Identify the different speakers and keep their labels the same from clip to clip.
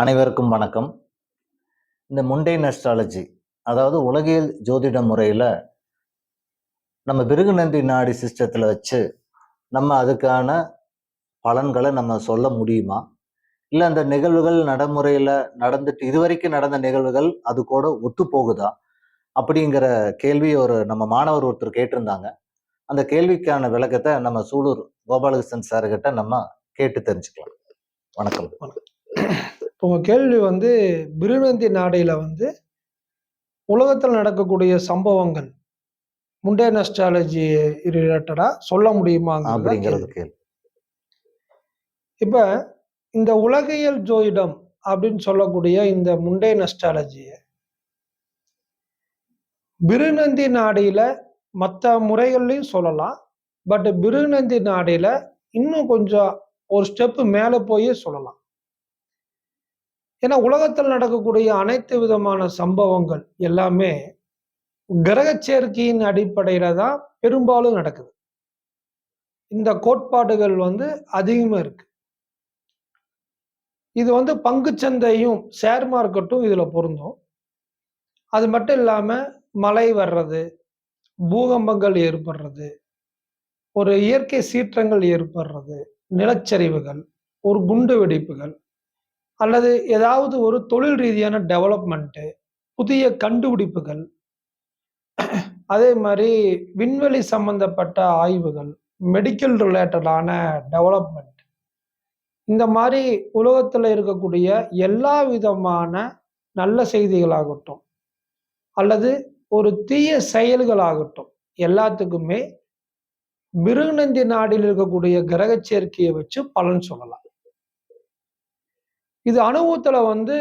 Speaker 1: அனைவருக்கும் வணக்கம். இந்த முண்டேன் அஸ்ட்ராலஜி அதாவது உலகியல் ஜோதிட முறையில் நம்ம பிருகுநந்தி நாடி சிஸ்டத்தில் வச்சு நம்ம அதுக்கான பலன்களை நம்ம சொல்ல முடியுமா? இல்லை அந்த நிகழ்வுகள் நடைமுறையில் நடந்துட்டு இதுவரைக்கும் நடந்த நிகழ்வுகள் அது கூட ஒத்து போகுதா? அப்படிங்கிற கேள்வி ஒரு நம்ம மாணவர் ஒருத்தர் கேட்டிருந்தாங்க. அந்த கேள்விக்கான விளக்கத்தை நம்ம சூலூர் கோபாலகிருஷ்ணன் சார்கிட்ட நம்ம கேட்டு தெரிஞ்சுக்கலாம். வணக்கம்.
Speaker 2: வணக்கம். உங்க கேள்வி வந்து பிருநந்தி நாடையில வந்து உலகத்தில் நடக்கக்கூடிய சம்பவங்கள் முண்டேன் அஸ்ட்ராலஜி ரிலேட்டடா சொல்ல தான்
Speaker 1: அப்படிங்கிறது
Speaker 2: கேள்வி. இப்ப இந்த உலகியல் ஜோதிடம் அப்படின்னு சொல்லக்கூடிய இந்த முண்டேன் அஸ்ட்ராலஜியை பிருநந்தி நாடியில மற்ற முறைகள்லையும் சொல்லலாம். பட் பிருநந்தி நாடியில இன்னும் கொஞ்சம் ஒரு ஸ்டெப் மேலே போய் சொல்லலாம். ஏன்னா உலகத்தில் நடக்கக்கூடிய அனைத்து விதமான சம்பவங்கள் எல்லாமே கிரக சேர்க்கையின் அடிப்படையில் தான் பெரும்பாலும் நடக்குது. இந்த கோட்பாடுகள் வந்து அதிகமாக இருக்கு. இது வந்து பங்குச்சந்தையும் ஷேர் மார்க்கெட்டும் இதில் பொருந்தும். அது மட்டும் இல்லாமல் மழை வர்றது பூகம்பங்கள் ஏற்படுறது ஒரு இயற்கை சீற்றங்கள் ஏற்படுறது நிலச்சரிவுகள் ஒரு குண்டு வெடிப்புகள் அல்லது ஏதாவது ஒரு தொழில் ரீதியான டெவலப்மெண்ட்டு புதிய கண்டுபிடிப்புகள் அதே மாதிரி விண்வெளி சம்பந்தப்பட்ட ஆய்வுகள் மெடிக்கல் ரிலேட்டடான டெவலப்மெண்ட் இந்த மாதிரி உலகத்தில் இருக்கக்கூடிய எல்லா விதமான நல்ல செய்திகளாகட்டும் அல்லது ஒரு தீய செயல்களாகட்டும் எல்லாத்துக்குமே மிருகநந்தி நாடில் இருக்கக்கூடிய கிரக சேர்க்கையை வச்சு பலன் சொல்லலாம். இது அனுபவத்தில் வந்து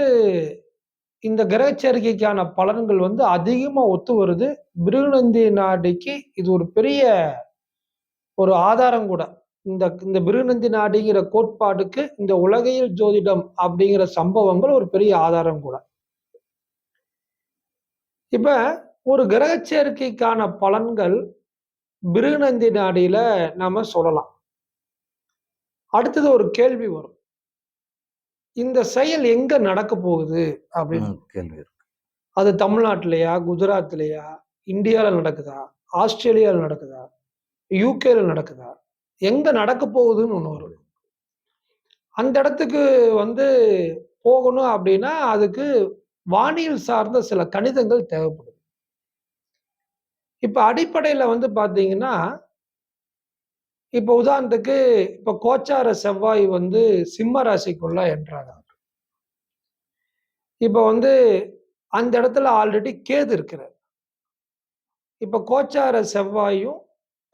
Speaker 2: இந்த கிரகச்சேர்க்கைக்கான பலன்கள் வந்து அதிகமாக ஒத்து வருது. பிருகுநந்தி நாடிக்கு இது ஒரு பெரிய ஒரு ஆதாரம் கூட. இந்த இந்த பிருகுநந்தி நாடிங்கிற கோட்பாடுக்கு இந்த உலகையில் ஜோதிடம் அப்படிங்கிற சம்பவங்கள் ஒரு பெரிய ஆதாரம் கூட. இப்போ ஒரு கிரகச்சேர்க்கைக்கான பலன்கள் பிருகுநந்தி நாடியில் நம்ம சொல்லலாம். அடுத்தது ஒரு கேள்வி வரும். இந்த செயல் எங்க நடக்க போகுது அப்படின்னு
Speaker 1: கேள்வி இருக்கு.
Speaker 2: அது தமிழ்நாட்டிலையா குஜராத்லையா இந்தியால நடக்குதா ஆஸ்திரேலியால நடக்குதா யூகேல நடக்குதா எங்க நடக்க போகுதுன்னு ஒண்ணு வரும். அந்த இடத்துக்கு வந்து போகணும் அப்படின்னா அதுக்கு வானியல் சார்ந்த சில கணிதங்கள் தேவைப்படுது. இப்ப அடிப்படையில வந்து பாத்தீங்கன்னா இப்போ உதாரணத்துக்கு இப்போ கோச்சார செவ்வாய் வந்து சிம்ம ராசிக்குள்ள என்றாங்க இப்போ வந்து அந்த இடத்துல ஆல்ரெடி கேது இருக்கிறார். இப்போ கோச்சார செவ்வாயும்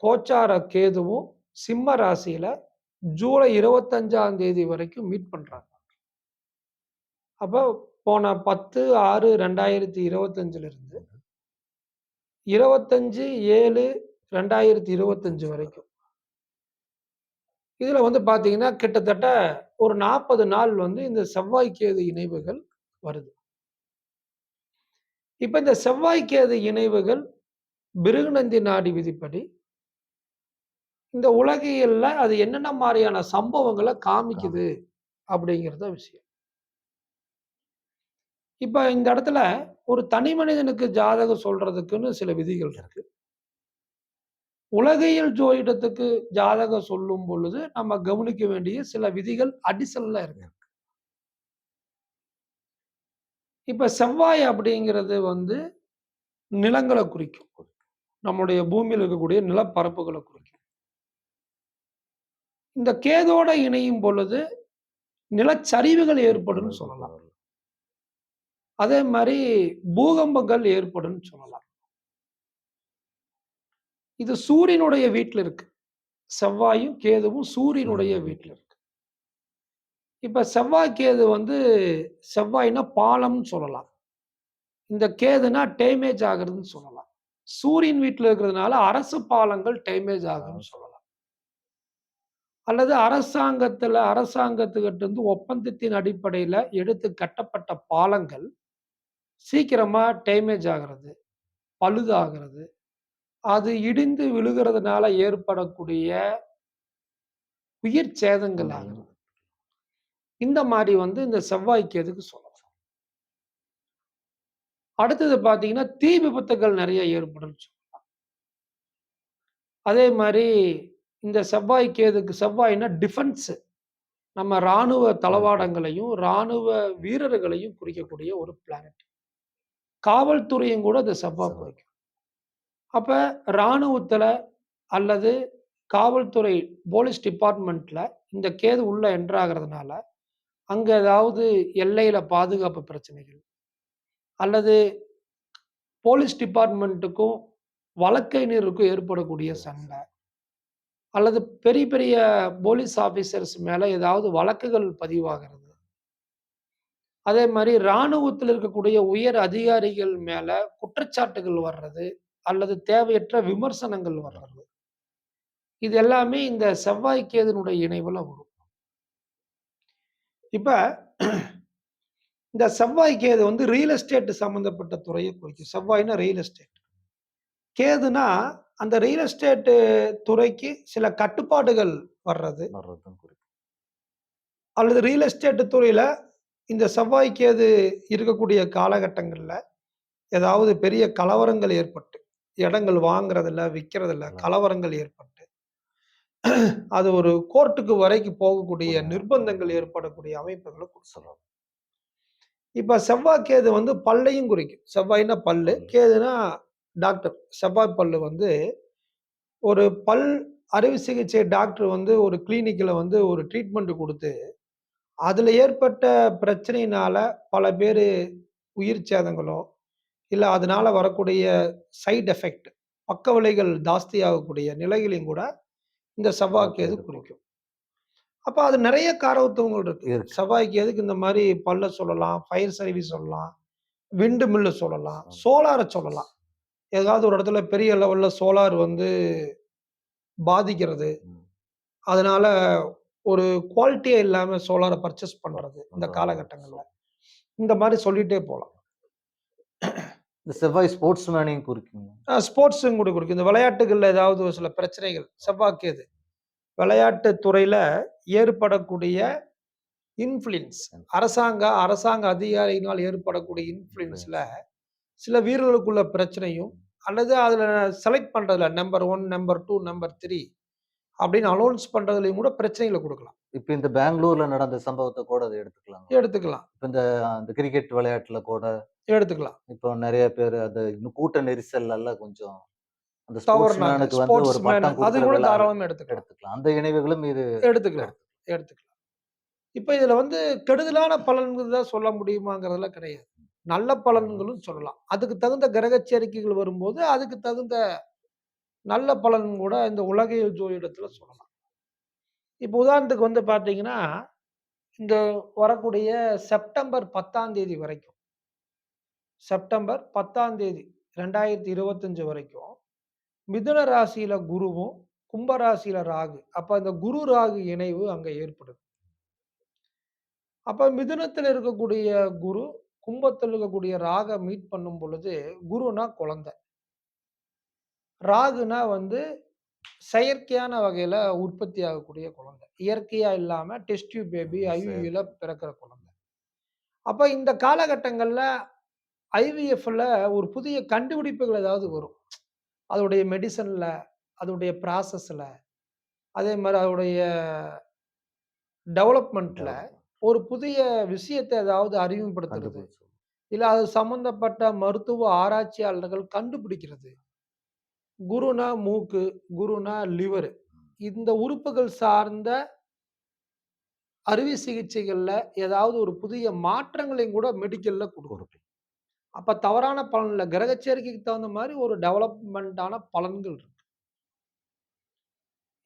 Speaker 2: கோச்சார கேதுவும் சிம்ம ராசியில ஜூலை இருபத்தஞ்சாம் தேதி வரைக்கும் மீட் பண்றாங்க. அப்போ போன பத்து ஆறு ரெண்டாயிரத்தி இருபத்தஞ்சுல இருந்து இருபத்தஞ்சு ஏழு ரெண்டாயிரத்தி இருபத்தஞ்சு வரைக்கும். இதுல வந்து பாத்தீங்கன்னா கிட்டத்தட்ட ஒரு நாற்பது நாள் வந்து இந்த செவ்வாய் கேது இணைவுகள் வருது. இப்ப இந்த செவ்வாய் கேது இணைவுகள் பிருகுநந்தி நாடி விதிப்படி இந்த உலகியல்ல அது என்னென்ன மாதிரியான சம்பவங்களை காமிக்குது அப்படிங்கிறத விஷயம். இப்ப இந்த இடத்துல ஒரு தனி மனிதனுக்கு ஜாதகம் சொல்றதுக்குன்னு சில விதிகள் இருக்கு. உலகையில் ஜோதிடத்துக்கு ஜாதகம் சொல்லும் பொழுது நம்ம கவனிக்க வேண்டிய சில விதிகள் அடிசல்ல இருக்கு. இப்ப செவ்வாய் அப்படிங்கிறது வந்து நிலங்களை குறிக்கும். நம்முடைய பூமியில் இருக்கக்கூடிய நிலப்பரப்புகளை குறிக்கும். இந்த கேதோட இணையும் பொழுது நிலச்சரிவுகள் ஏற்படும் சொல்லலாம். அதே மாதிரி பூகம்பங்கள் ஏற்படும் சொல்லலாம். இது சூரியனுடைய வீட்டில் இருக்கு. செவ்வாயும் கேதுவும் சூரியனுடைய. வீட்டில் இருக்கு. இப்ப செவ்வாய் கேது வந்து செவ்வாய்னா பாலம்னு சொல்லலாம். இந்த கேதுனா டேமேஜ் ஆகுறதுன்னு சொல்லலாம். சூரியன் வீட்டில் இருக்கிறதுனால அரசு பாலங்கள் டேமேஜ் ஆகும்னு சொல்லலாம். அல்லது அரசாங்கத்துல அரசாங்கத்துக்கிட்ட இருந்து ஒப்பந்தத்தின் அடிப்படையில எடுத்து கட்டப்பட்ட பாலங்கள் சீக்கிரமா டேமேஜ் ஆகிறது பழுதாகிறது அது இடிந்து விழுகிறதுனால ஏற்படக்கூடிய உயிர் சேதங்கள் ஆகிறது இந்த மாரி வந்து இந்த செவ்வாய் கேதுக்கு சொல்லலாம். அடுத்தது பார்த்தீங்கன்னா, தீ விபத்துக்கள் நெறைய ஏற்படும்னு சொல்லலாம். அதே மாரி இந்த செவ்வாய் கேதுக்கு செவ்வாய்னா டிஃபென்ஸ் நம்ம ராணுவ தளவாடங்களையும், ராணுவ வீரர்களையும் குறிக்கக்கூடிய ஒரு பிளானட். காவல்துறையும் கூட இந்த செவ்வாய்
Speaker 1: செவ்வாய்.
Speaker 2: குறிக்கும். அப்போ இராணுவத்தில் அல்லது காவல்துறை போலீஸ் டிபார்ட்மெண்ட்டில் இந்த கேது உள்ள என்றாகிறதுனால அங்கே ஏதாவது எல்லையில் பாதுகாப்பு பிரச்சனைகள், அல்லது போலீஸ் டிபார்ட்மெண்ட்டுக்கும் வழக்கறிஞருக்கும் ஏற்படக்கூடிய சண்டை, அல்லது பெரிய பெரிய போலீஸ் ஆஃபீஸர்ஸ் மேலே ஏதாவது வழக்குகள் பதிவாகிறது. அதே மாதிரி ராணுவத்தில் இருக்கக்கூடிய உயர் அதிகாரிகள் மேலே குற்றச்சாட்டுகள் வர்றது, அல்லது தேவையற்ற விமர்சனங்கள் வர்றது. இது எல்லாமே இந்த செவ்வாய் கேதுனுடைய இணைவுல வரும். இப்ப இந்த செவ்வாய் கேது வந்து ரியல் எஸ்டேட் சம்பந்தப்பட்ட துறையை குறிக்கும். செவ்வாய்னா ரியல் எஸ்டேட். கேதுனா அந்த ரியல் எஸ்டேட் துறைக்கு சில கட்டுப்பாடுகள் வர்றது. அல்லது ரியல் எஸ்டேட் துறையில இந்த செவ்வாய் கேது இருக்கக்கூடிய காலகட்டங்கள்ல, ஏதாவது பெரிய கலவரங்கள் ஏற்பட்டு, இடங்கள் வாங்குறதுல, விக்கிறதுல
Speaker 1: ம்.
Speaker 2: கலவரங்கள் ஏற்பட்டு, அது ஒரு கோர்ட்டுக்கு வரைக்கும் போகக்கூடிய. நிர்பந்தங்கள் ஏற்படக்கூடிய அமைப்புகள.
Speaker 1: சொல்லலாம்.
Speaker 2: இப்ப செவ்வாய் கேது வந்து பல்லையும் குறிக்கும். செவ்வாய்னா பல்லு,
Speaker 1: பல்.
Speaker 2: கேதுனா டாக்டர். செவ்வாய் பல்லு வந்து ஒரு பல் அறுவை சிகிச்சை டாக்டர் வந்து ஒரு கிளினிக்ல வந்து ஒரு ட்ரீட்மெண்ட் குடுத்து, அதுல ஏற்பட்ட பிரச்சனையினால பல பேரு உயிர் சேதங்களோ, இல்ல அதனால வரக்கூடிய சைட் எஃபெக்ட் பக்க விளைவுகள் ஜாஸ்தியாகக்கூடிய நிலைகளையும் கூட இந்த செவ்வாய்
Speaker 1: செவ்வாய்
Speaker 2: கேது
Speaker 1: கேது
Speaker 2: குறிக்கும். அப்ப அது நெறைய காரகத்துவங்கள் இருக்கு.
Speaker 1: இருக்கு.
Speaker 2: செவ்வாய் கேதுக்கு இந்த மாரி பல்ல சொல்லலாம், ஃபயர் சர்வீஸ் சொல்லலாம், விண்ட் மில்ல சொல்லலாம். சோலார சொல்லலாம். ஏதாவது ஒரு இடத்துல பெரிய லெவல்ல சோலார் வந்து பாதிக்கிறது. அதனால ஒரு குவாலிட்டியே இல்லாம சோலார பர்ச்சேஸ் பண்றது, இந்த. காலகட்டங்கள்ல. இந்த மாரி சொல்லிட்டே போலாம்.
Speaker 1: இந்த செவ்வாய் ஸ்போர்ட்ஸ் மேனையும் குறிக்குங்க.
Speaker 2: ஸ்போர்ட்ஸும் கூட குறிக்கும். இந்த விளையாட்டுகள்ல ஏதாவது ஒரு சில பிரச்சனைகள், செவ்வாய் கேது. விளையாட்டு துறையில ஏற்படக்கூடிய இன்ஃப்ளூயன்ஸ் அரசாங்க அரசாங்க அதிகாரியினால் ஏற்படக்கூடிய இன்ஃப்ளூயன்ஸ்ல சில வீரர்களுக்குள்ள பிரச்சனையும், அல்லது அதுல செலக்ட் பண்றதுல நம்பர் 1, நம்பர் 2, நம்பர் 3 அப்படின்னு அலோன்ஸ் பண்றதுலயும் கூட பிரச்சனைகள குடுக்கலாம்.
Speaker 1: இப்ப இந்த பெங்களூர்ல நடந்த சம்பவத்த கூட அத எடுத்துக்கலாங்க.
Speaker 2: எடுத்துக்கலாம்,
Speaker 1: இப்ப இந்த கிரிக்கெட் விளையாட்டுல கூட
Speaker 2: எடுத்துக்கலாம்.
Speaker 1: இப்போ நெறைய பேரு அது இன்னும் கூட்ட நெரிசல்லலாம் கொஞ்சம் அந்த ஸ்போர்ட்ஸ்
Speaker 2: தவறுனாங்க.
Speaker 1: மேனுக்கு வந்து ஒரு பட்டம்
Speaker 2: அது கூட தாராளமா எடுத்துக்கலாம்.
Speaker 1: எடுத்துக்கலாம். அந்த இணைவுகளும் இது
Speaker 2: எடுத்துக்கலாம், எடுத்துக்கலாம். இப்ப இதுல வந்து கெடுதலான பலன்கள் தான் சொல்ல முடியுமாங்கிறதெல்லாம் கிடையாது. நல்ல பலன்களும் சொல்லலாம். அதுக்கு தகுந்த கிரக சேர்க்கைகள் வரும்போது, அதுக்கு தகுந்த நல்ல பலன் கூட இந்த உலகியல் ஜோதிடத்துல சொல்லலாம். இப்ப உதாரணத்துக்கு வந்து பார்த்தீங்கன்னா, இந்த வரக்கூடிய செப்டம்பர் 10ஆம் தேதி வரைக்கும். செப்டம்பர் 10ஆம் தேதி 2025 வரைக்கும், மிதுன ராசியில குருவும், கும்ப ராசியில ராகு. அப்ப இந்த குரு, ராகு இணைவு அங்க ஏற்படுது. அப்ப மிதுனத்துல இருக்கக்கூடிய குரு, கும்பத்துல இருக்கக்கூடிய ராக மீட் பண்ணும் பொழுது, குருனா குழந்தை. ராகுனா வந்து செயற்கையான வகையில உற்பத்தி ஆகக்கூடிய குழந்தை. இயற்கையா இல்லாம டெஸ்ட் டியூப் பேபி,
Speaker 1: செயற்கை.
Speaker 2: பிறக்கிற குழந்தை. அப்ப இந்த காலகட்டங்கள்ல ஐவிஎஃப்ல ஒரு புதிய கண்டுபிடிப்புகள் ஏதாவது வரும். அதோடைய மெடிசின்ல, அதோடைய ப்ராசஸ்ல, அதே மாரி அதோடைய டெவலப்மென்ட்ல ஒரு புதிய விஷயத்த ஏதாவது அறிமுகப்படுத்துறது. இல்ல அது சம்பந்தப்பட்ட மருத்துவ ஆராய்ச்சியாளர்கள் கண்டுபிடிக்கிறது. குருனா மூக்கு, குருனா லிவர். இந்த உறுப்புகள் சார்ந்த அறுவை சிகிச்சைகள்ல ஏதாவது ஒரு புதிய மாற்றங்களையும் கூட மெடிக்கல்ல குடுக்கும். அப்ப தவறான பலன் இல்ல. கிரக சேர்க்கைக்கு தகுந்த மாரி ஒரு டெவலப்மென்ட்டான பலன்கள் இருக்கு.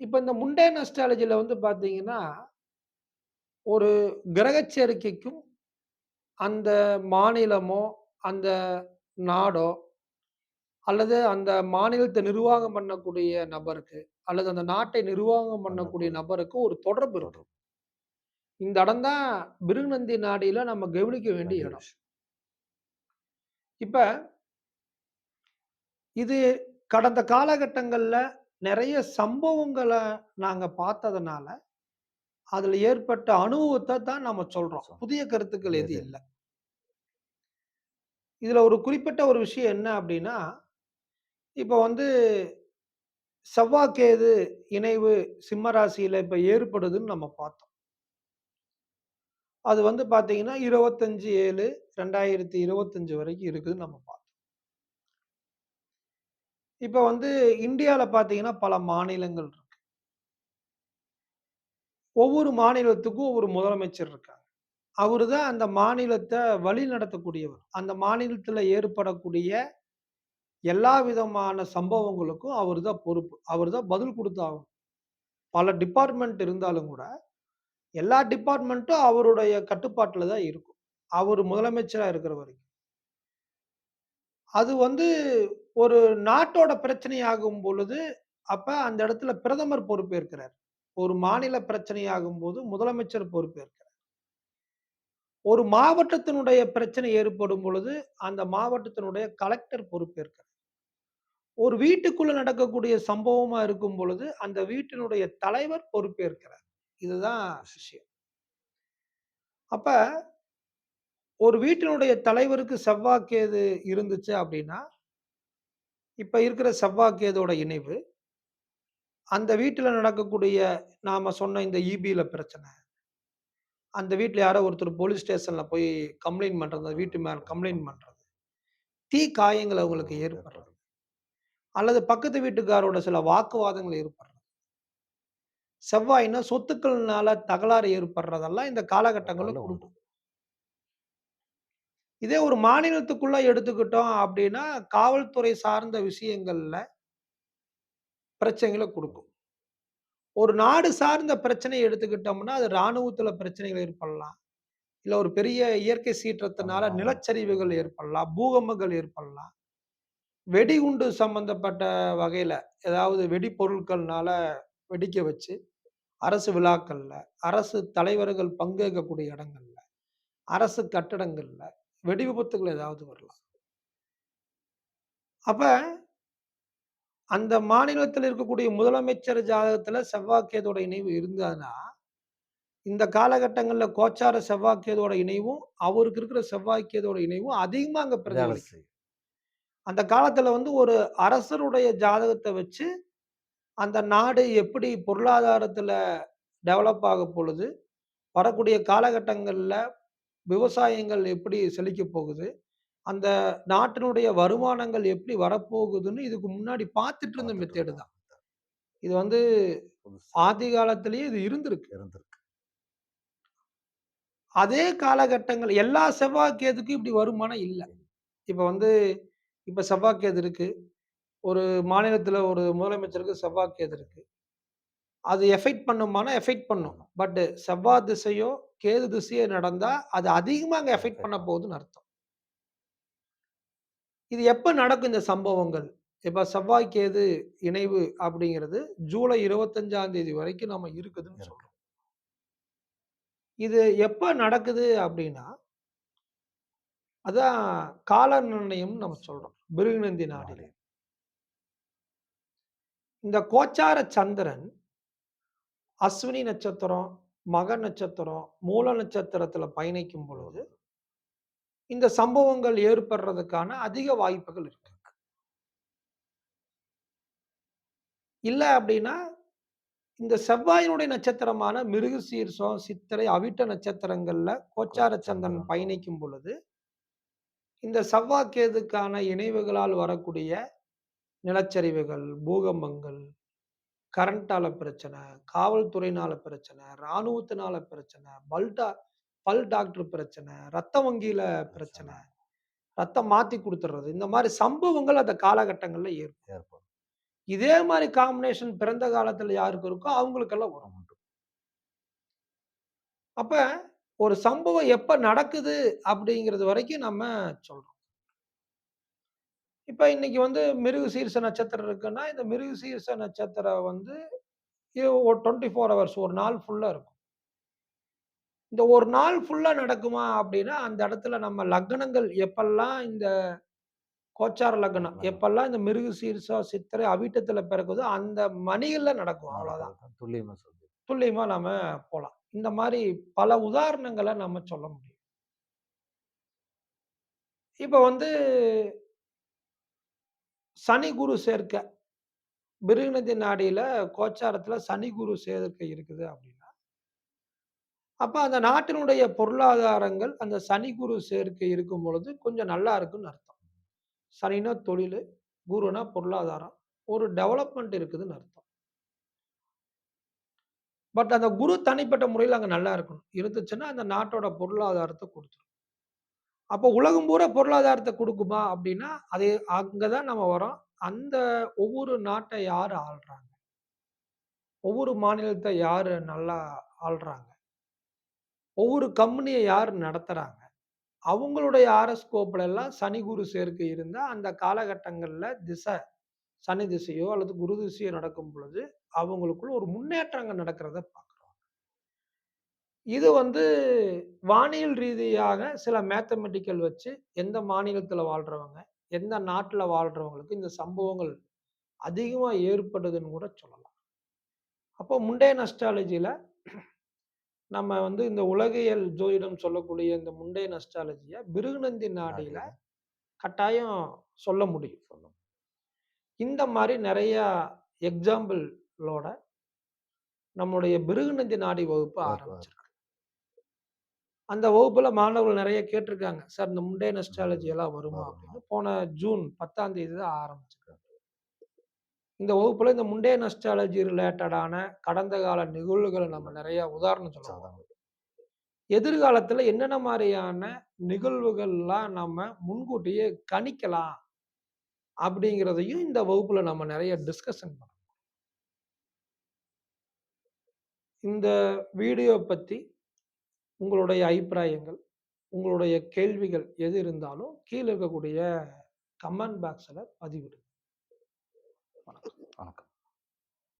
Speaker 2: இப்ப இந்த முண்டேன் அஸ்ட்ராலஜில வந்து பார்த்தீங்கன்னா, ஒரு கிரக சேர்க்கைக்கும், அந்த மாநிலமோ, அந்த நாடோ, அல்லது அந்த மாநிலத்த நிர்வாகம் பண்ணக்கூடிய நபருக்கு, அல்லது அந்த நாட்டை நிர்வாகம் பண்ணக்கூடிய நபருக்கு ஒரு தொடர்பு இருக்கு. இந்த இடம் தான் பிருகுநந்தி நாடியில நம்ம கவனிக்க வேண்டிய இடம். இப்ப இது கடந்த காலகட்டங்கள்ல நெறைய சம்பவங்கள நாங்க பார்த்ததுனால, அதுல ஏற்பட்ட அனுபவத்த தான் நம்ம சொல்றோம்.
Speaker 1: சொல்
Speaker 2: புதிய கருத்துக்கள்
Speaker 1: எது
Speaker 2: இல்ல. இதுல ஒரு குறிப்பிட்ட ஒரு விஷயம் என்ன அப்டின்னா, இப்ப வந்து செவ்வாய், கேது இணைவு சிம்ம ராசியில இப்ப ஏற்படுதுன்னு நம்ம பார்த்தோம். அது வந்து பார்த்தீங்கன்னா, 25/7/2025 வரைக்கும் இருக்குதுன்னு நம்ம பார்த்தோம். இப்போ வந்து இந்தியாவில் பார்த்தீங்கன்னா, பல மாநிலங்கள் இருக்கு. ஒவ்வொரு மாநிலத்துக்கும் ஒவ்வொரு முதலமைச்சர் இருக்காங்க. அவரு தான் அந்த வழி நடத்தக்கூடியவர் அந்த மாநிலத்தில் ஏற்படக்கூடிய எல்லா விதமான சம்பவங்களுக்கும் அவர் தான் பொறுப்பு. அவர் தான் பதில் கொடுத்தாகணும் பல டிபார்ட்மெண்ட் இருந்தாலும் கூட, எல்லா டிபார்ட்மெண்ட்டும் அவருடைய கட்டுப்பாட்டில் தான் இருக்கும். அவர் முதலமைச்சரா இருக்கிற வரைக்கும். அது வந்து ஒரு நாட்டோட பிரச்சனை ஆகும் பொழுது, அப்ப அந்த இடத்துல பிரதமர் பொறுப்பேற்கிறார். ஒரு மாநில பிரச்சனை ஆகும்போது முதலமைச்சர் பொறுப்பேற்கிறார். ஒரு மாவட்டத்தினுடைய பிரச்சனை ஏற்படும் பொழுது, அந்த மாவட்டத்தினுடைய கலெக்டர் பொறுப்பேற்கிறார். ஒரு வீட்டுக்குள்ள நடக்கக்கூடிய சம்பவமா இருக்கும் பொழுது, அந்த வீட்டினுடைய தலைவர் பொறுப்பேற்கிறார். இதுதான் விஷயம். அப்ப ஒரு வீட்டினுடைய தலைவருக்கு செவ்வாய், கேது இருந்துச்சு அப்டின்னா, இப்ப இருக்கிற செவ்வாய், கேதோட இணைவு, அந்த வீட்டில நடக்கக்கூடிய நாம சொன்ன இந்த ஈபில பிரச்சனை. அந்த வீட்ல யாரோ ஒருத்தர் போலீஸ் ஸ்டேஷன்ல போய் கம்ப்ளைண்ட் பண்றது, வீட்டு மேல கம்ப்ளைண்ட் பண்றது. தீ காயங்கள் அவங்களுக்கு ஏற்படுறது. அல்லது பக்கத்து வீட்டுக்காரோட சில வாக்குவாதங்கள் ஏற்படுறது. செவ்வாய்னா சொத்துக்கள்னால தகராறு ஏற்படுறதெல்லாம் இந்த காலகட்டங்கள்ல குடுக்கும். இதே ஒரு மாநிலத்துக்குள்ள எடுத்துக்கிட்டோம் அப்டின்னா, காவல்துறை சார்ந்த விஷயங்கள்ல பிரச்சனைகள குடுக்கும். ஒரு நாடு சார்ந்த பிரச்சனைய எடுத்துக்கிட்டோம்னா, அது ராணுவத்தில பிரச்சனைகள் ஏற்படலாம். இல்ல ஒரு பெரிய இயற்கை சீற்றத்தினால. நிலச்சரிவுகள் ஏற்படலாம், பூகம்பங்கள் ஏற்படலாம். வெடிகுண்டு சம்பந்தப்பட்ட வகையில, ஏதாவது வெடிபொருட்கள்னால வெடிக்க வச்சு, அரசு விழாக்கள்ல, அரசு தலைவர்கள் பங்கேற்கக்கூடிய இடங்கள்ல, அரசு கட்டடங்கள்ல வெடி விபத்துகள் ஏதாவது வரலாம். அப்ப அந்த மாநிலத்தில இருக்கக்கூடிய முதலமைச்சர் ஜாதகத்தில செவ்வாய், கேதுவோட இணைவு இருந்ததுன்னா, இந்த காலகட்டங்கள்ல கோச்சார செவ்வாய், கேதுவோட இணைவும், அவருக்கு இருக்கிற செவ்வாய், கேதுவோட இணைவும் அதிகமா அங்க பிரதிபலிக்கும். அந்த காலத்துல வந்து ஒரு அரசருடைய ஜாதகத்த வச்சு, அந்த நாடு எப்படி பொருளாதாரத்துல டெவலப் ஆகப் பொழுது, வரக்கூடிய காலகட்டங்கள்ல விவசாயங்கள் எப்படி செழிக்கப் போகுது, அந்த நாட்டினுடைய வருமானங்கள் எப்படி வரப்போகுதுன்னு இதுக்கு முன்னாடி பார்த்துட்டு இருந்த
Speaker 1: பார்த்துட்டு
Speaker 2: மெத்தேடு. தான். இது வந்து
Speaker 1: புதுசு.
Speaker 2: ஆதி காலத்திலேயே இது இருந்திருக்கு.
Speaker 1: இருந்திருக்கு.
Speaker 2: அதே காலகட்டங்கள் எல்லா செவ்வாய், கேதுக்கும் இப்படி வருமானா இல்ல. இப்ப வந்து இப்ப செவ்வாய், கேது இருக்கு. ஒரு மாநிலத்தில ஒரு முதலமைச்சருக்கு செவ்வாய், கேது இருக்கு. அது எஃபெக்ட் பண்ணுமானா, எஃபெக்ட் பண்ணும். பட் செவ்வாய் திசையோ, கேது திசையோ நடந்தா, அது அதிகமா அங்க எஃபெக்ட் பண்ண. போகுதுன்னு அர்த்தம். இது எப்ப நடக்கும் இந்த சம்பவங்கள்? இப்ப செவ்வாய், கேது இணைவு அப்படிங்கிறது ஜூலை 25ஆம் தேதி வரைக்கும் நம்ம இருக்குதுன்னு
Speaker 1: இருக்கு.
Speaker 2: சொல்றோம். இது எப்ப நடக்குது அப்படின்னா அதான் கால நிர்ணயம்னு நம்ம சொல்றோம். பிருகுநந்தி நாடில.
Speaker 1: நாடு.
Speaker 2: இந்த கோச்சார சந்திரன் அஸ்வினி நட்சத்திரம், மக நட்சத்திரம், மூல நட்சத்திரத்தில பயணிக்கும் பொழுது, இந்த சம்பவங்கள் ஏற்படுறதுக்கான அதிக வாய்ப்புகள் இருக்கு. இல்ல அப்படின்னா, இந்த செவ்வாயினுடைய நட்சத்திரமான மிருகசீரிஷம், சித்திரை, அவிட்ட நட்சத்திரங்கள்ல கோச்சார சந்திரன் பயணிக்கும் பொழுது, இந்த செவ்வாய், கேதுக்கான இணைவுகளால் வரக்கூடிய நிலச்சரிவுகள், பூகம்பங்கள், கரண்ட்டால பிரச்சனை, காவல்துறையினால பிரச்சனை, ராணுவத்தினால பிரச்சனை, பல்டா பல் டாக்டர் பிரச்சனை, ரத்த வங்கியில பிரச்சனை. ரத்தம் மாத்தி குடுத்துறது. இந்த மாரி சம்பவங்கள் அந்த காலகட்டங்கள்ல ஏற்படும். இதே மாரி காம்பினேஷன் பிறந்த காலத்துல யாருக்கு இருக்கோ அவங்களுக்கெல்லாம் வரும். அப்ப ஒரு சம்பவம் எப்ப நடக்குது அப்படிங்கிறது வரைக்கும் நம்ம சொல்றோம். இப்ப இன்னைக்கு வந்து மிருகசீரிஷ நட்சத்திரம் இருக்குன்னா, இந்த மிருகசீரிஷ நட்சத்திரம் வந்து ஒரு 24 ஹவர்ஸ் ஒரு நாள் ஃபுல்லா இருக்கும். இந்த ஒரு நாள் ஃபுல்லா நடக்குமா அப்படின்னா, அந்த இடத்துல நம்ம லக்னங்கள் எப்பல்லாம் இந்த கோச்சார லக்னம். எப்பல்லாம் இந்த மிருகசீரிஷம், சித்திரை, அவிட்டத்தில பிறக்குதோ அந்த மணிகள்ல நடக்கும். அவ்வளோதான்.
Speaker 1: நடக்கிறது தான் துல்லியமா சொல்லி.
Speaker 2: துல்லியமா நாம போலாம். இந்த மாரி பல உதாரணங்கள நம்ம சொல்ல முடியும். இப்ப வந்து சனி, குரு சேர்க்கை. மிருகநதி நாடியில் கோச்சாரத்தில் சனி, குரு சேர்க்கை இருக்குது அப்படின்னா, அப்போ அந்த நாட்டினுடைய பொருளாதாரங்கள் அந்த சனி, குரு சேர்க்கை இருக்கும் பொழுது கொஞ்சம் நல்லா இருக்குன்னு அர்த்தம். சனினா தொழில் குருனா பொருளாதாரம். ஒரு டெவலப்மெண்ட் இருக்குதுன்னு அர்த்தம். பட் அந்த குரு தனிப்பட்ட முறையில் அங்கே நல்லா இருக்கணும். இருந்துச்சுன்னா அந்த நாட்டோட பொருளாதாரத்தை கொடுத்துரும் அப்போ உலகம் பூரா பொருளாதாரத்தை கொடுக்குமா அப்படின்னா, அது அங்கே தான் நம்ம வரோம். அந்த ஒவ்வொரு நாட்டை யார் ஆள்றாங்க? ஒவ்வொரு மாநிலத்தை யார் நல்லா ஆள்றாங்க? ஒவ்வொரு கம்பெனியை யார் நடத்துகிறாங்க அவங்களுடைய ஆரஸ்கோப்பில் எல்லாம் சனி, குரு சேர்க்கை இருந்தால் அந்த காலகட்டங்களில் திசை சனி திசையோ அல்லது குரு திசையோ நடக்கும் பொழுது, அவங்களுக்குள்ள ஒரு முன்னேற்றங்கள் நடக்கிறத பார்க்குறோம். இது வந்து வானியல் ரீதியாக சில மேத்தமெட்டிக்கல் வச்சு எந்த மாநிலத்தில வாழ்றவங்க, எந்த நாட்டுல வாழ்றவங்களுக்கு இந்த சம்பவங்கள் அதிகமா ஏற்படுதுன்னு கூட சொல்லலாம். அப்போ முண்டேன் அஸ்ட்ராலஜில நம்ம வந்து இந்த உலகியல் ஜோதிடம் சொல்லக்கூடிய இந்த முண்டேன் அஸ்ட்ராலஜிய பிருகுநந்தி நாடியில கட்டாயம் சொல்ல முடியும்.
Speaker 1: சொல்லும்.
Speaker 2: இந்த மாரி நெறையா எக்ஸாம்பிளோட நம்முடைய பிருகுநந்தி நாடி வகுப்பு
Speaker 1: வகுப்பு
Speaker 2: ஆரம்பிச்சிருக்கு. அந்த வகுப்புல மாணவர்கள் நெறைய கேட்டிருக்காங்க. சார் இந்த முண்டேன் அஸ்ட்ராலஜி எல்லாம் வருமா? அப்படின்னு. போன ஜூன் 10ஆம் தேதி தான் ஆரம்பிச்சிருக்காங்க. இந்த வகுப்புல இந்த முண்டேன் அஸ்ட்ராலஜி ரிலேட்டடான கடந்த கால நிகழ்வுகள நம்ம நெறைய உதாரணம் சொல்லுவோம். எதிர்காலத்துல என்னென்ன மாரியான நிகழ்வுகள்லாம் நம்ம முன்கூட்டியே கணிக்கலாம்? அப்படிங்கிறதையும் இந்த வகுப்புல நம்ம நெறைய டிஸ்கஷன் பண்ணோம். இந்த வீடியோ பத்தி உங்களுடைய அபிப்பிராயங்கள், உங்களுடைய கேள்விகள் எது இருந்தாலும் கீழே இருக்கக்கூடிய கமெண்ட் பாக்ஸில் பதிவிடுங்க.